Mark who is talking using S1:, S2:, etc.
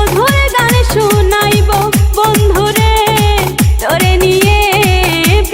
S1: Vamos, vamos.